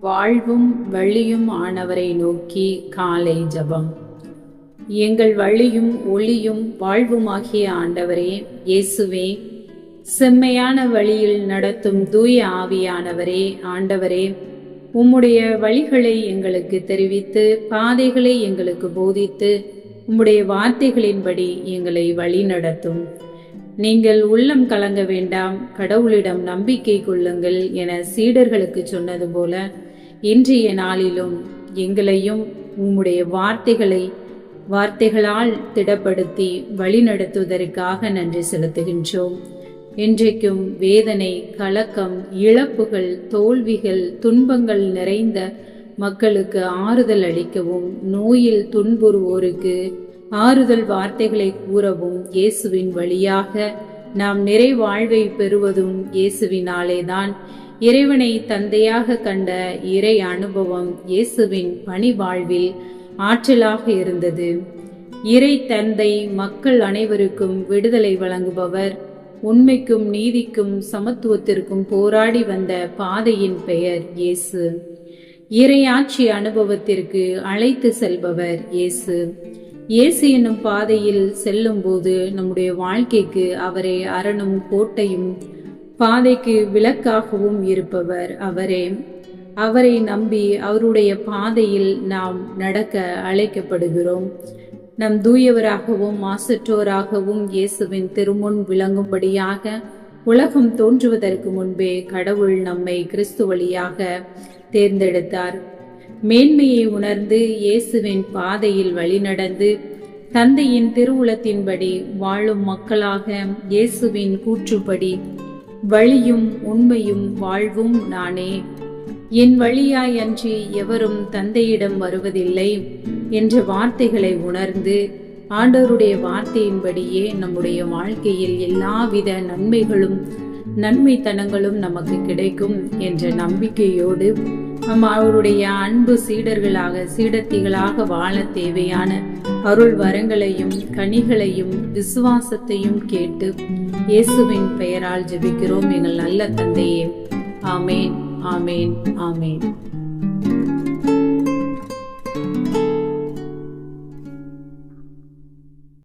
வாழ்வும் வழியும் ஆனவரை நோக்கி காலை ஜபம். எங்கள் வழியும் ஒளியும் வாழ்வுமாகிய ஆண்டவரே இயேசுவே செம்மையான வழியில் நடத்தும் தூய ஆவியானவரே ஆண்டவரே உம்முடைய வழிகளை எங்களுக்கு தெரிவித்து பாதைகளை எங்களுக்கு போதித்து உம்முடைய வார்த்தைகளின்படி எங்களை வழி நடத்தும் நீங்கள் உள்ளம் கலங்க வேண்டாம் கடவுளிடம் நம்பிக்கை கொள்ளுங்கள் என சீடர்களுக்கு சொன்னது போல இன்றைய நாளிலும் எங்களையும் உம்முடைய வார்த்தைகளை வார்த்தைகளால் திடப்படுத்தி வழிநடத்துவதற்காக நன்றி செலுத்துகின்றோம். இன்றைக்கும் வேதனை கலக்கம் இழப்புகள் தோல்விகள் துன்பங்கள் நிறைந்த மக்களுக்கு ஆறுதல் அளிக்கவும் நோயில் துன்புறுவோருக்கு ஆறுதல் வார்த்தைகளை கூறவும் இயேசுவின் வழியாக நாம் நிறை வாழ்வை பெறுவதும் இயேசுவினாலேதான். இறைவனை தந்தையாக கண்ட இறை அனுபவம் இயேசுவின் பணி வாழ்வில் ஆற்றலாக இருந்தது. இறை தந்தை மக்கள் அனைவருக்கும் விடுதலை வழங்குபவர் உண்மைக்கும் நீதிக்கும் சமத்துவத்திற்கும் போராடி வந்த பாதையின் பெயர் இயேசு. இறையாட்சி அனுபவத்திற்கு அழைத்து செல்பவர் இயேசு. இயேசு என்னும் பாதையில் செல்லும்போது நம்முடைய வாழ்க்கைக்கு அவரே அரணும் கோட்டையும் பாதைக்கு விளக்காகவும் இருப்பவர் அவரே. அவரை நம்பி அவருடைய பாதையில் நாம் நடக்க அழைக்கப்படுகிறோம். நம் தூயவராகவும் மாசற்றோராகவும் இயேசுவின் திருமுன் விளங்கும்படியாக உலகம் தோன்றுவதற்கு முன்பே கடவுள் நம்மை கிறிஸ்து வழியாக தேர்ந்தெடுத்தார். மேன்மையை உணர்ந்து இயேசுவின் பாதையில் வழிநடந்து தந்தையின் திருவுளத்தின்படி வாழும் மக்களாக இயேசுவின் கூற்றுப்படி வழியும் உண்மையும் வாழ்வும் நானே. என் வழியாய் அன்றி எவரும் தந்தையிடம் வருவதில்லை என்ற வார்த்தைகளை உணர்ந்து ஆண்டவருடைய வார்த்தையின்படியே நம்முடைய வாழ்க்கையில் எல்லாவித நன்மைகளும் நன்மைத்தனங்களும் நமக்கு கிடைக்கும் என்ற நம்பிக்கையோடு நம் அவருடைய அன்பு சீடர்களாக சீடத்திகளாக வாழ தேவையான அருள் வரங்களையும் கனிகளையும் விசுவாசத்தையும் கேட்டு இயேசுவின் பெயரால் ஜெபிக்கிறோம். எங்கள் நல்ல தந்தையே. ஆமேன் ஆமேன் ஆமேன்.